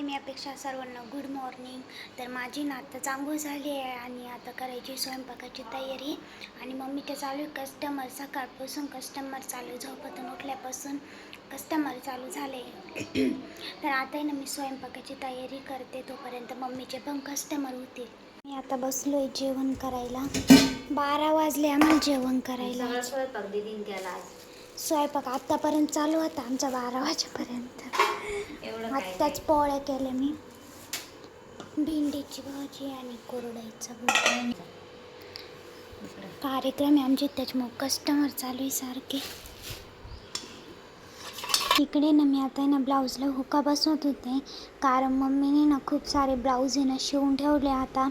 हाय मी अपेक्षा सर्वांना good morning तर माझी ना आता चांगू झाली आहे आणि आता करायची स्वयंपाकाची तयारी. आणि मम्मीच्या चालू आहे कस्टमर सकाळपासून कस्टमर चालू झोपतून उठल्यापासून कस्टमर चालू झाले. तर आता ना मी स्वयंपाकाची तयारी करते. तोपर्यंत मम्मीचे पण कस्टमर होतील. मी आता बसलो आहे जेवण करायला. बारा वाजले आम्हाला जेवण करायला. स्वयंपाक दिली केला स्वयंपाक आत्तापर्यंत चालू होता आमचा बारा वाजेपर्यंत आत्ताच पोळ्या केल्या मी भेंडीची भाजी आणि. इकडं. कार्यक्रम आहे आमचे त्याच्यामुळे कस्टमर चालू आहे सारखे इकडे ना मी आता आहे ना ब्लाऊजला हुका बसवत होते. कारण मम्मीने ना खूप सारे ब्लाऊज आहे ना शिवून ठेवले आता.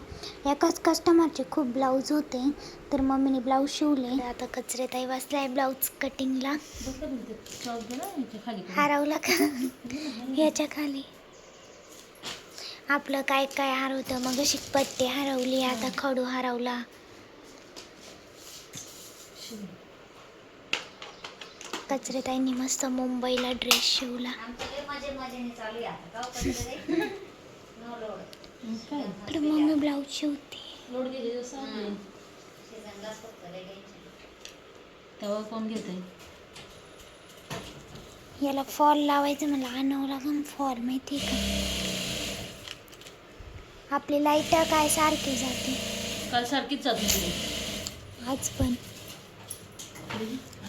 एकाच कस्टमरचे खूप ब्लाऊज होते. तर मम्मीने ब्लाऊज शिवले. आता कचरे ताई बसलाय ब्लाऊज कटिंगला हरवला का? ह्याच्या खाली. आपलं काय काय हरवतं? मग अशी पट्टी हरवली आता खडू हरवला. कचरे ताईंनी मस्त मुंबईला ड्रेस शिवला आमचं लय मजे मजेने चालू आहे आता गाव कसं रे? No load. इकडे मम्मी ब्लाऊज शिवते. तेव्हा कोण घेतोय याला फॉल लावायचं मला आणावं लागेल फॉल माहिती आहे का आपली लाइट काय सारखी जाते काल सारखीच जात आज पण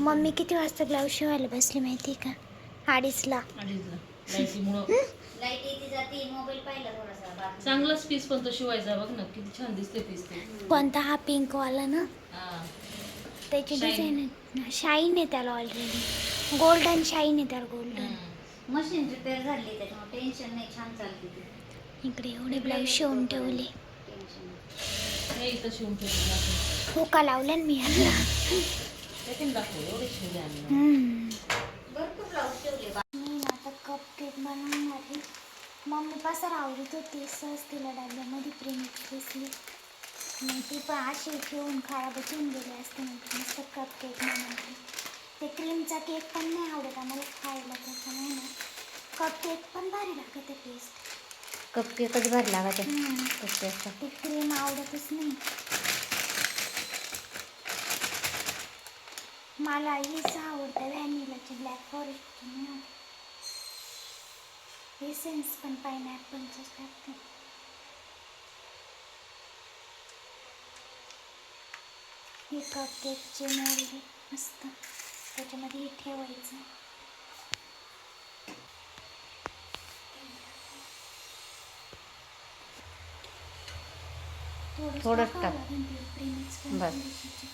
मम्मी किती वाजता ब्लाऊज शिवायला बसली माहिती आहे का? अडीचला. अडीचला. लाईटीमुळं. Light येते जाते मोबाईल पाहिला थोडासा. बातमी. चांगलाच पीस पण तो शिवायचा बघ ना किती छान दिसते पीस ते. कोणता? हा पिंकवाला ना? हा. त्याची Shine. डिझाईन शाईन आहे त्याला ऑलरेडी गोल्डन शाईन आहे त्याला गोल्डन. मशीन रिपेअर झाली त्याच्यामुळे टेन्शन नाही छान चालते ती. इकडे एवढे ब्लाऊज शिवून ठेवले. टेन्शन हे इथं शिवून ठेवलं दाखव हुका लावला ना मी यांना पण दाखव एवढे शिवले आम्ही हम्म. भरपूर ब्लाऊज ठेवले बा- मी ना आता कप केक बनवणार आहे मम्मी पसार आवडत होती सहज तिला डब्यामध्ये प्रेमिक दिसली मग ती पण अशी ठेवून खराब ठेवून गेली असते म्हणजे मस्त कप केक बनवते ते क्रीमचा केक पण नाही आवडत आम्हाला खायला त्याच्यामुळे ना कप केक पण भारी लागत टेस्ट कप केकच भारी लागत. आहे कप केकचा. ते क्रीम आवडतच नाही. मला हीच आवडतं व्हॅनिलाची ब्लॅक फॉरेस्टची नाही आवडत. एसेन्स पण पायनॅपलचंच टाकते हे कप केकचे मोडले मस्त. त्याच्यामध्ये हे ठेवायचं. थोडंच टाकावं टाक. बस. foundation.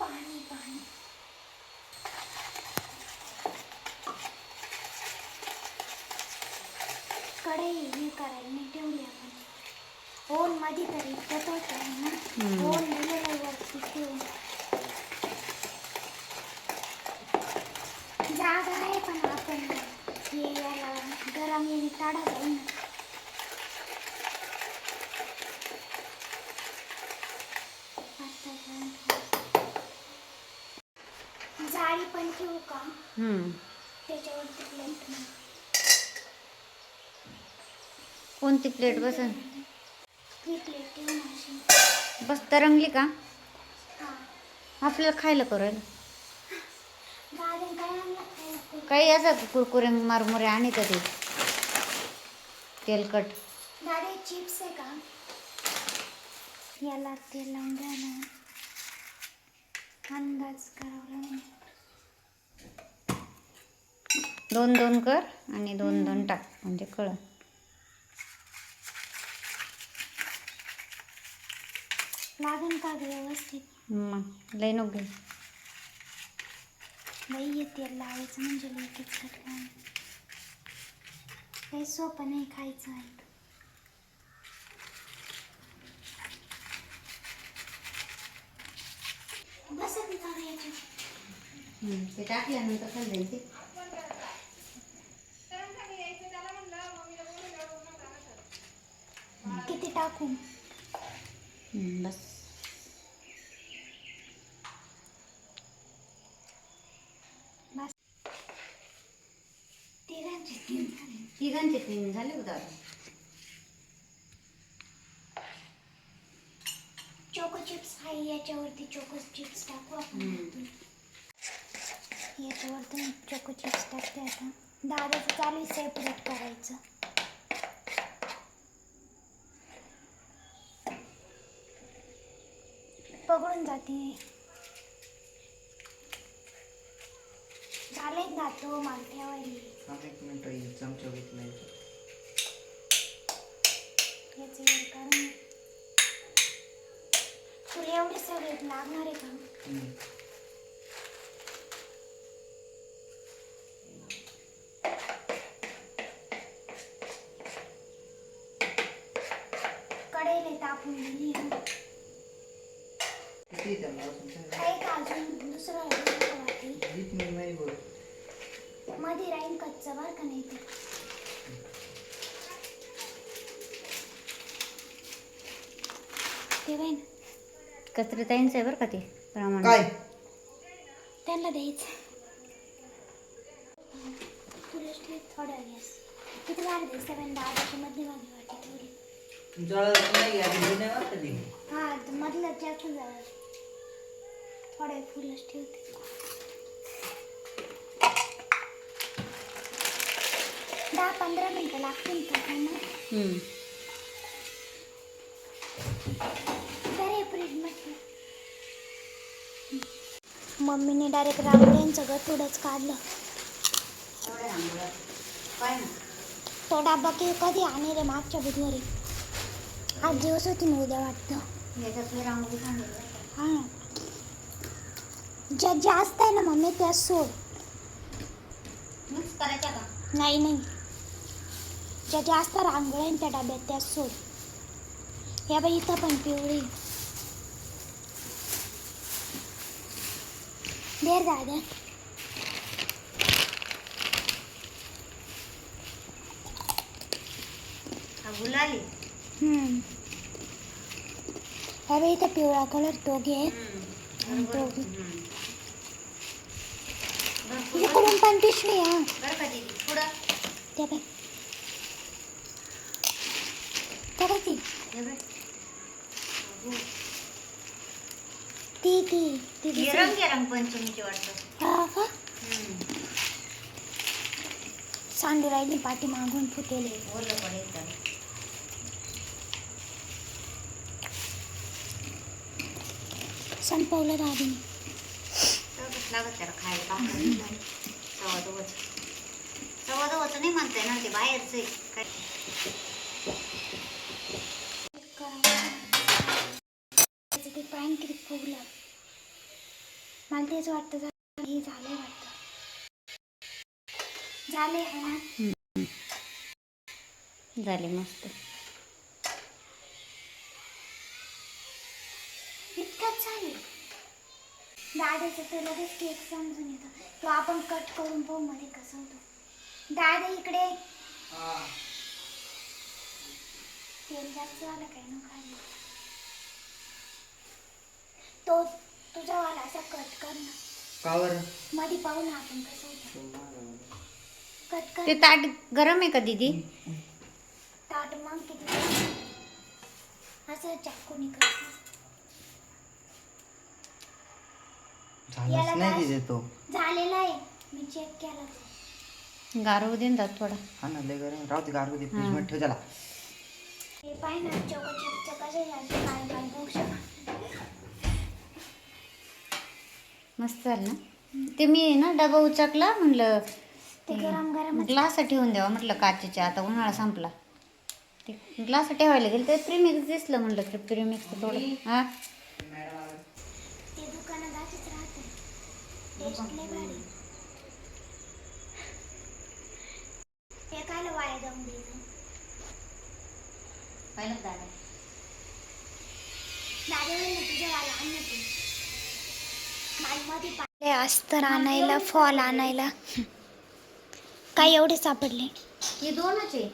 पाणी पाणी कढई करायला ठेवली आपण ओनमध्ये तर इतकं होत आहे ना. ओन दिलेलं वरती ठेवून. जागा आहे पण आपण हे याला गरम येणे काढा जाईल ना? जाळी पण ठेवू का हम्म. त्याच्यावरती प्लेट कोणती प्लेट बसन? बस तरंगली का? हां. आपल्याला खायला करेल काही असं कुरकुरे मारमुरे आणि ते तेलकट. चिप्स आहे का? याला तेल लावून द्या ना. अंदाज करावा दोन दोन कर आणि दोन दोन टाक. म्हणजे कळ लागेल का ग व्यवस्थित? मग लई नको घे लई ये तेल लावायचं म्हणजे लई किचकट लावून काही सोपं नाही खायचं आहे. बसत का याच्यात. ते टाकल्यानंतर जाईल ते. किती टाकू? हम्म, बस. तिघांचे तीन झाले होता चोको चिप्स आहे याच्यावरती चोको चिप्स टाकू आपण. याच्यावरती चोको चिप्स टाकते आता. दादाचं चालू सेपरेट करायचं. पकडून जाते. ठेवायला थांब एक मिनिट येईल चमचा घेतला याचं हे कारण तुला एवढे सगळे लागणार आहे का? कडेले तापून दिली. हं. दुसरं दुसरं वाटेल वीस मिनिट नाही बोल मध्ये राहील कच्चं बरं का नाही तर. ते बाई ना कचरे ताईंचं आहे बरं का ते प्रमाण. काय? त्यांना द्यायचं. तुला स्लीप थोडा गॅस किती वाढ दे सेवन थोडी. जळत नाही हा मधलं जास्त थोडे फुलच ठेवते. दहा पंधरा मिनटं लागतील हम्म. बरे मम्मीने डायरेक्ट रांगोळ्यांचं गतुडच काढलं. काय ना तो डब्बा की कधी आणि रे मागच्या बुधवारी? आठ दिवस होती ना उद्या वाटतं. याच्यातली रांगोळी सांगितलं हा. ना ज्या जास्त आहे ना मम्मी त्या सोड. मिक्स करायच्या का? नाही नाही. ज्या जास्त रांगोळ्या त्या डब्यात त्या सोड. या बाई इथं पण पिवळी. देर दादा गुलाली हम्म. या बाई इथं पिवळा कलर तो घे आणि तो घे इकडून पण पिशवी हा. बरं का दीदी? पुढं. त्या बाई त्या बाई ती. ती ती ती दुसरी. रंग रंगपंचमीची वाटतं हा का हम्म. सांडू राहिली पाठी मागून फुटेले ओलं पडेल तर संपवलं सगळंच लागत त्याला खायला सवा दवच सवा दवच नाही म्हणताय ना ते बाहेरचं आहे. काय त्याचं ते पॅन किती फुगलं मला तेच वाटतं झा- हे झालंय वाटतं. झाले आहे ना? झाले मस्त. इतकंच झाले दादाचं तर लगेच केक समजून येतं. तो आपण कट करून पाहू मध्ये कसं होतो. दादा इकडे. तेल जास्त झालं काय ना खाली तो तुझावाला असा कट कर ना. का बरं? मध्ये पाहू ना आपण कसं होतं. कट कर ते ताट गरम आहे का दीदी? ताट मग किती असं चाकूनी कर याला झालंच नाही काय? तिथे तो. झालेला आहे. मी चेक केला. गारवू दे ना थोडा. हा ना लय गरम राहू दे गारू दे फ्रीज. मध्ये ठेव त्याला. हे पाय ना चौका चिपचं कसं झालं काय काय बघू शकता मस्त झालं ना? ते मी ना डबा उचकला म्हणलं ते गरम गरम ग्लास ठेवून द्यावा म्हटलं काचेच्या आता उन्हाळा संपला. ते ग्लास ठेवायला गेलं ते प्रीमिक्स दिसलं म्हणलं ते प्रीमिक्स थोडं. हा? द्यायचं दादा ना तुझ्या वाला आण ना तू मालमध्ये पाहिले अस्तर आणायला फॉल आणायला. काय एवढे सापडले. हे दोनच आहे.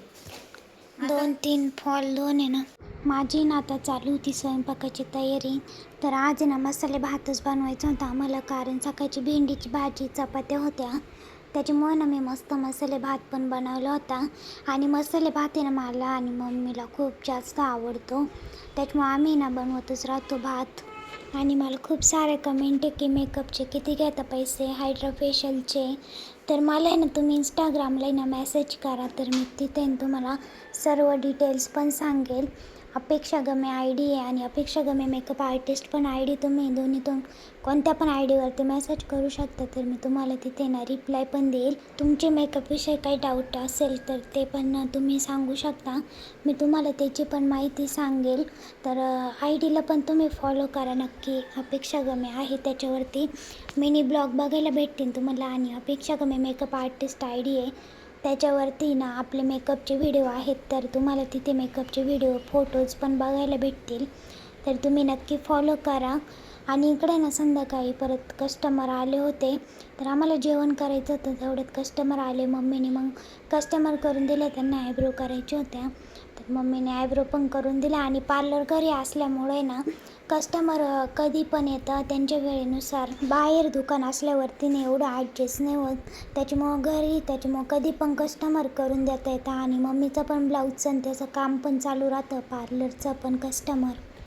दोन तीन फॉल दोन आहे ना. माझी ना आता चालू होती स्वयंपाकाची तयारी. तर आज ना मसाले भातच बनवायचा होता. आम्हाला कारण सकाळची भेंडीची भाजी चपात्या होत्या. त्याच्यामुळे ना मी मस्त मसाले भात पण बनवला होता. आणि मसाले भात आहे ना मला आणि मम्मीला खूप जास्त आवडतो. त्याच्यामुळे आम्ही ना बनवतच राहतो भात. आणि मला खूप सारे कमेंट आहे की मेकअपचे किती घेता पैसे हायड्रा फेशियलचे तर मला आहे ना तुम्ही इंस्टाग्रामला आहे ना मेसेज करा तर मी तिथे तुम्हाला सर्व डिटेल्स पण सांगेल. अपेक्षागम्य आय डी आहे आणि अपेक्षागम्य मेकअप आर्टिस्ट पण आय डी तुम्ही दोन्हीतून कोणत्या पण आय डीवरती मेसेज करू शकता तर मी तुम्हाला तिथे ना रिप्लाय पण देईल. तुमचे मेकअपविषयी काही डाऊट असेल तर ते पण तुम्ही सांगू शकता. मी तुम्हाला त्याची पण माहिती सांगेल. तर आय डीला पण तुम्ही फॉलो करा नक्की. अपेक्षागम्य आहे त्याच्यावरती. मिनी ब्लॉग बघायला भेटतील तुम्हाला आणि अपेक्षागम्य मेकअप आर्टिस्ट आय डी आहे. त्याच्यावरती ना आपले मेकअपचे व्हिडिओ आहेत तर तुम्हाला तिथे मेकअपचे व्हिडिओ फोटोज पण बघायला भेटतील. तर तुम्ही नक्की फॉलो करा. आणि इकडे ना संध्याकाळी परत कस्टमर आले होते. तर आम्हाला जेवण करायचं होतं तेवढ्यात कस्टमर आले मम्मीने. मग कस्टमर करून दिले त्यांना आयब्रो करायच्या होत्या. तर मम्मीने आयब्रो पण करून दिला आणि पार्लर घरी असल्यामुळे ना कस्टमर कधी पण येतं. त्यांच्या वेळेनुसार बाहेर दुकान असल्यावरती नाही एवढं ॲडजस्ट नाही होत. त्याच्यामुळं घरी त्याच्यामुळं कधी पण कस्टमर करून देता येतं. आणि मम्मीचं पण ब्लाऊजचं आणि त्याचं काम पण चालू राहतं पार्लरचं पण कस्टमर